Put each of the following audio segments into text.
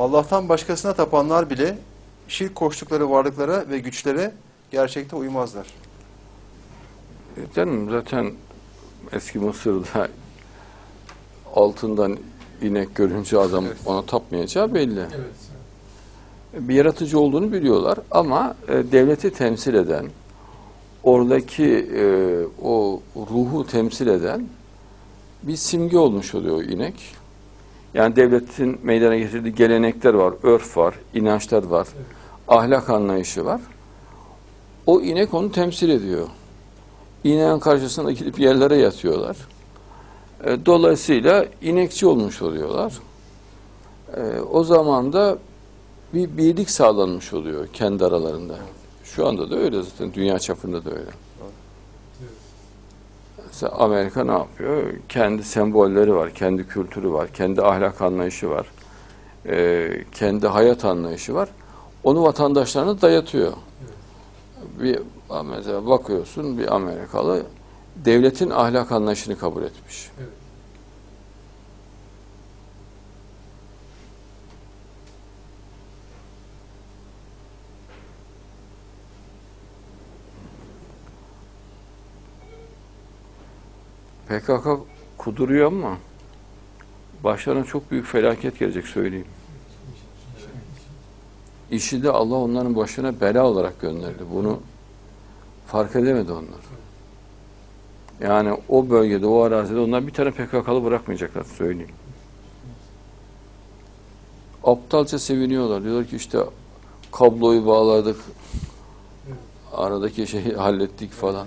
Allah'tan başkasına tapanlar bile şirk koştukları varlıklara ve güçlere gerçekte uymazlar. E, Canım zaten eski Mısır'da altından inek görünce adam Evet. ona tapmayacağı belli. Evet. Bir yaratıcı olduğunu biliyorlar ama e, devleti temsil eden, oradaki e, o ruhu temsil eden bir simge olmuş oluyor o inek. Yani devletin meydana getirdiği gelenekler var, örf var, inançlar var, ahlak anlayışı var. O inek onu temsil ediyor. İneğin karşısına gidip yerlere yatıyorlar. E, Dolayısıyla inekçi olmuş oluyorlar. E, O zaman da bir birlik sağlanmış oluyor kendi aralarında. Şu anda da öyle zaten. Dünya çapında da öyle. Mesela Amerika ne yapıyor? Kendi sembolleri var, kendi kültürü var, kendi ahlak anlayışı var, e, kendi hayat anlayışı var. Onu vatandaşlarına dayatıyor. Bir mesela bakıyorsun bir Amerikalı devletin ahlak anlayışını kabul etmiş. Evet. PKK kuduruyor ama başlarına çok büyük felaket gelecek söyleyeyim. İşi de Allah onların başına bela olarak gönderdi. Bunu fark edemedi onlar. Yani o bölgede, o arazide onlar bir tane PKK'lı bırakmayacaklar söyleyeyim. Aptalca seviniyorlar. Diyorlar ki işte kabloyu bağladık, aradaki şeyi hallettik falan.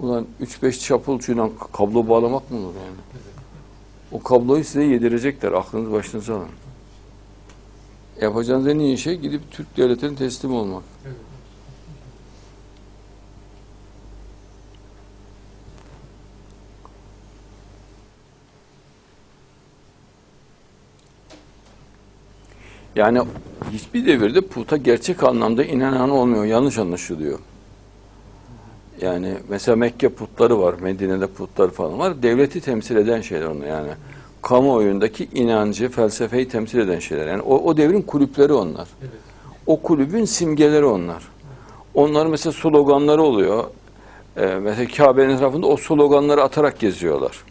Ulan 3-5 çapulcuyla kablo bağlamak mı olur yani? O kabloyu size yedirecekler. Aklınız başınıza alın. Yapacağınız en iyi şey gidip Türk devletine teslim olmak. Yani hiçbir devirde puta gerçek anlamda inanan olmuyor. Yanlış anlaşılıyor. Yani mesela Mekke putları var, Medine'de putlar falan var. Devleti temsil eden şeyler onlar yani. Kamuoyundaki inancı, felsefeyi temsil eden şeyler. Yani o, o devrin kulüpleri onlar. Evet. O kulübün simgeleri onlar. Onların mesela sloganları oluyor. Ee, mesela Kabe'nin etrafında o sloganları atarak geziyorlar.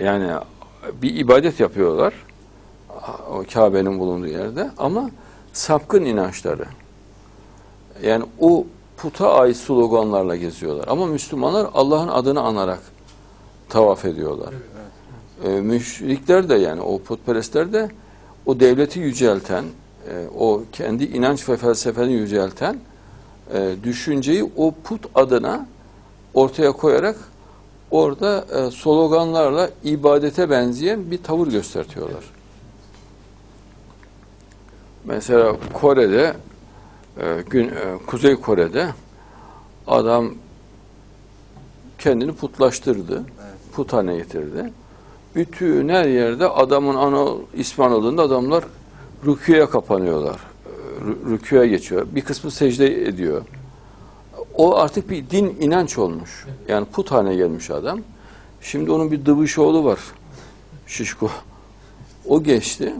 Yani bir ibadet yapıyorlar. O Kabe'nin bulunduğu yerde ama sapkın inançları. Yani o puta ait sloganlarla geziyorlar. Ama Müslümanlar Allah'ın adını anarak tavaf ediyorlar. Evet. E, müşrikler de yani o putperestler de o devleti yücelten, e, o kendi inanç ve felsefeni yücelten e, düşünceyi o put adına ortaya koyarak orada e, sloganlarla ibadete benzeyen bir tavır göstertiyorlar. Mesela Kore'de, e, gün, e, Kuzey Kore'de adam kendini putlaştırdı, put haline getirdi. Bütün her yerde adamın ana ismi anıldığında adamlar rüküye kapanıyorlar. Rü- Rüküye geçiyor. Bir kısmı secde ediyor. O artık bir din inanç olmuş. Yani put haline gelmiş adam. Şimdi onun bir dıvış oğlu var. Şişko. O geçti.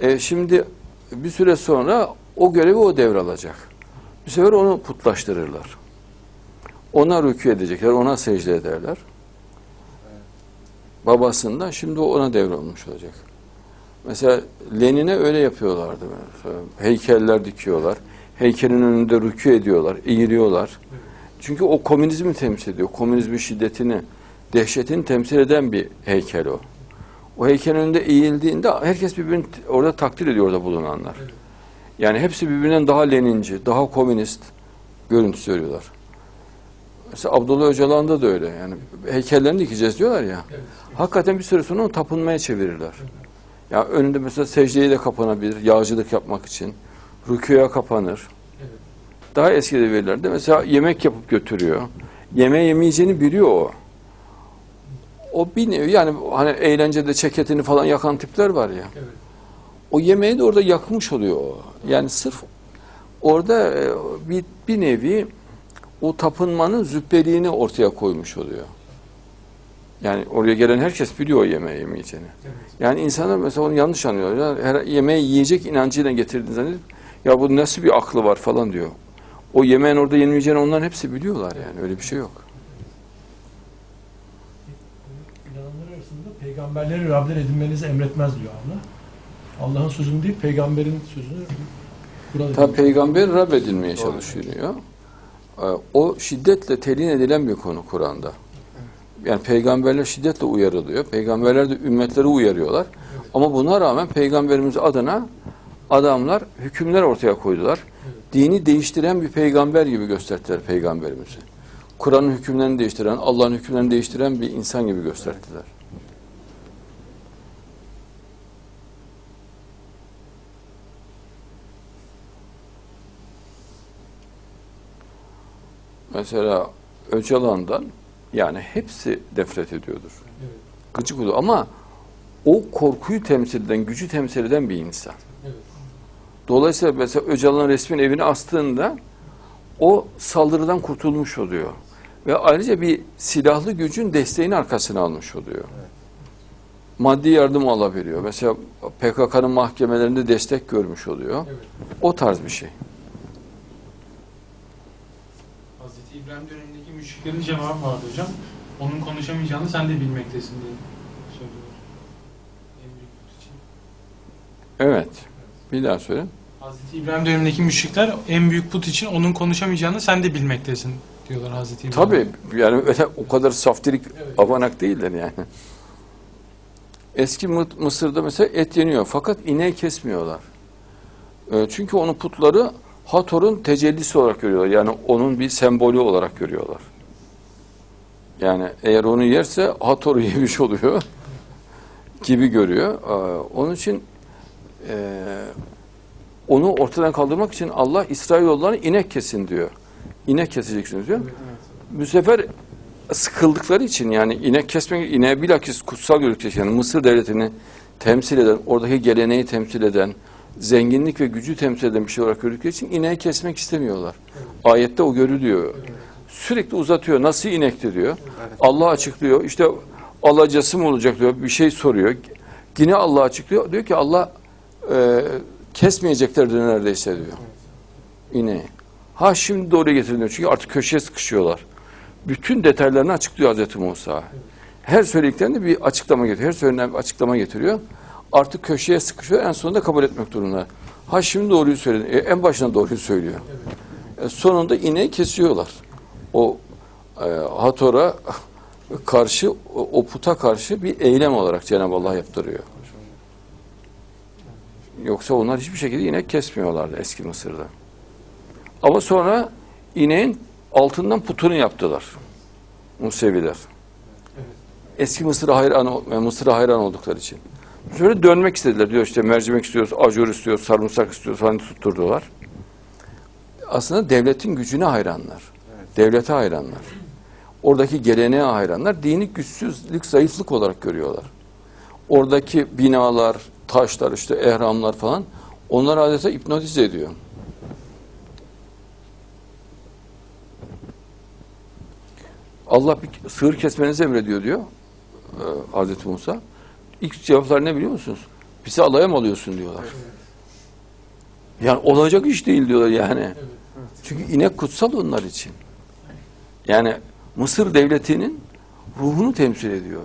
E, şimdi bir süre sonra o görevi o devralacak. Bir sefer onu putlaştırırlar. Ona rükû edecekler, ona secde ederler. Babasından şimdi ona devrolmuş olacak. Mesela Lenin'e öyle yapıyorlardı. Mesela heykeller dikiyorlar. Heykelin önünde rükû ediyorlar, eğiliyorlar. Çünkü o komünizmi temsil ediyor. Komünizmin şiddetini, dehşetini temsil eden bir heykel o. O heykelin önünde eğildiğinde herkes birbirini orada takdir ediyor orada bulunanlar. Evet. Yani hepsi birbirinden daha Leninci, daha komünist görüntüsü görüyorlar. Mesela Abdullah Öcalan'da da öyle. Yani heykellerini dikeceğiz diyorlar ya. Evet. Hakikaten bir süre sonra onu tapınmaya çevirirler. Ya önünde mesela secdeye de kapanabilir, yağcılık yapmak için. Rüküye kapanır. Evet. Daha eski devirlerde mesela yemek yapıp götürüyor. Yemeği yemeyeceğini biliyor o. O bir yani hani eğlencede ceketini falan yakan tipler var ya. Evet. O yemeği de orada yakmış oluyor o. Yani sırf orada e, bir, bir nevi o tapınmanın züppeliğini ortaya koymuş oluyor. Yani oraya gelen herkes biliyor o yemeği yemeyeceğini. Evet. Yani insanlar mesela onu yanlış anlıyor. Yani her yemeği yiyecek inancıyla getirdiğini zannedip ya bu nasıl bir aklı var falan diyor. O yemeğin orada yenmeyeceğini onların hepsi biliyorlar yani. Öyle bir şey yok. İnananlar arasında peygamberleri Rabler edinmenizi emretmez diyor Allah. Allah'ın sözünü değil, peygamberin sözünü kural Tabi peygamber Rab edilmeye çalışılıyor. Ee, O şiddetle telin edilen bir konu Kur'an'da. Yani peygamberler şiddetle uyarılıyor. Peygamberler de ümmetleri uyarıyorlar. Ama buna rağmen peygamberimiz adına adamlar hükümler ortaya koydular. Dini değiştiren bir peygamber gibi gösterdiler peygamberimizi. Kur'an'ın hükümlerini değiştiren, Allah'ın hükümlerini değiştiren bir insan gibi gösterdiler. Mesela Öcalan'dan yani hepsi nefret ediyordur. Evet, Gıcık oluyor ama o korkuyu temsil eden, gücü temsil eden bir insan. evet. Dolayısıyla mesela Öcalan'ın resmini evine astığında o saldırıdan kurtulmuş oluyor. Ve ayrıca bir silahlı gücün desteğini arkasına almış oluyor. Maddi yardım alabiliyor. Mesela PKK'nın mahkemelerinde destek görmüş oluyor. evet. O tarz bir şey. Hazreti İbrahim dönemindeki müşriklerin cevabı vardı hocam. Onun konuşamayacağını sen de bilmektesin diye söylüyor. Evet. Bir daha söyle. Hazreti İbrahim dönemindeki müşrikler en büyük put için onun konuşamayacağını sen de bilmektesin diyorlar Hazreti İbrahim. Tabii yani öyle o kadar saftirik avanak değiller yani. Eski Mı- Mısır'da mesela et yeniyor fakat ineği kesmiyorlar. E, Çünkü onun putları Hator'un tecellisi olarak görüyorlar. Yani onun bir sembolü olarak görüyorlar. Yani eğer onu yerse Hator'u yemiş oluyor gibi görüyor. E, Onun için e, onu ortadan kaldırmak için Allah İsrailoğullarına inek kesin diyor. İnek keseceksiniz diyor. Bu sefer sıkıldıkları için yani inek kesmek, ineğe bilakis kutsal için yani Mısır devletini temsil eden, oradaki geleneği temsil eden, zenginlik ve gücü temsil eden bir şey olarak gördükleri için ineği kesmek istemiyorlar. Ayette o görülüyor. Sürekli uzatıyor. Nasıl inekti diyor. Allah açıklıyor. İşte alacası mı olacak diyor. Bir şey soruyor. Yine Allah açıklıyor. Diyor ki Allah e, kesmeyecekler neredeyse diyor. İneği. Ha şimdi doğru getiriliyor. Çünkü artık köşeye sıkışıyorlar. Bütün detaylarını açıklıyor Hazreti Musa. Her söylediklerinde bir açıklama getiriyor. Her söylenen bir açıklama getiriyor. Artık köşeye sıkışıyor. En sonunda kabul etmek durumunda. Ha şimdi doğruyu söyledi. E, en başına doğruyu söylüyor. E, sonunda ineği kesiyorlar. O e, Hator'a karşı, o, o puta karşı bir eylem olarak Cenab-ı Allah yaptırıyor. Yoksa onlar hiçbir şekilde inek kesmiyorlardı eski Mısır'da. Ama sonra ineğin altından putunu yaptılar. Museviler. Eski Mısır'a hayran, Mısır'a hayran oldukları için. Sonra dönmek istediler. Diyor işte mercimek istiyoruz, ajur istiyoruz, sarımsak istiyoruz falan tutturdular. Aslında devletin gücüne hayranlar. Devlete hayranlar. Oradaki geleneğe hayranlar. Dini güçsüzlük, zayıflık olarak görüyorlar. Oradaki binalar, taşlar, işte ehramlar falan onlar adeta hipnotize ediyor. Allah bir sığır kesmenizi emrediyor diyor e, Hazreti Musa. İlk cevaplar ne biliyor musunuz? Bizi alaya mı alıyorsun diyorlar. Yani olacak iş değil diyorlar yani. Çünkü inek kutsal onlar için. Yani Mısır devletinin ruhunu temsil ediyor.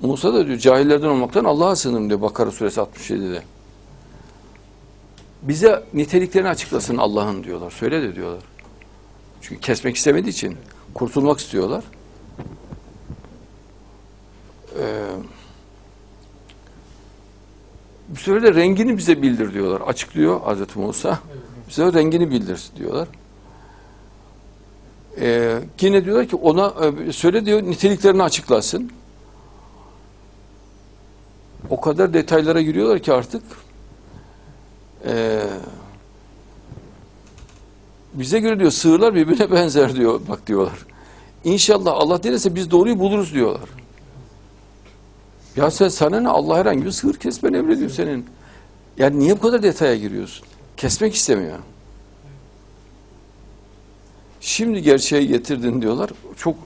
Musa da diyor cahillerden olmaktan Allah'a sığınırım diyor Bakara suresi 67'de. Bize niteliklerini açıklasın Allah'ın diyorlar. Söyle de diyorlar. Çünkü kesmek istemediği için kurtulmak istiyorlar. De rengini bize bildir diyorlar. Açıklıyor Hazreti Musa. Bize o rengini bildir diyorlar. Ee, yine diyorlar ki ona e, söyle diyor niteliklerini açıklasın. O kadar detaylara giriyorlar ki artık ee, bize göre diyor sığırlar birbirine benzer diyor bak diyorlar. İnşallah Allah dilerse biz doğruyu buluruz diyorlar. Ya sen sana ne Allah herhangi bir sığır kesmeni emrediyor senin. Yani niye bu kadar detaya giriyorsun? Kesmek istemiyor. Şimdi gerçeği getirdin diyorlar. Çok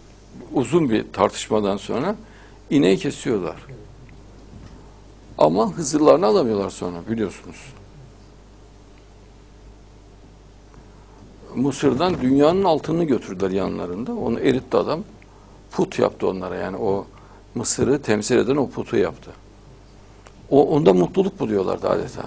uzun bir tartışmadan sonra ineği kesiyorlar. Ama Hızırlarını alamıyorlar sonra biliyorsunuz. Mısır'dan dünyanın altını götürdüler yanlarında. Onu eritti adam. Put yaptı onlara yani o Mısır'ı temsil eden o putu yaptı. O, onda mutluluk buluyorlardı adeta.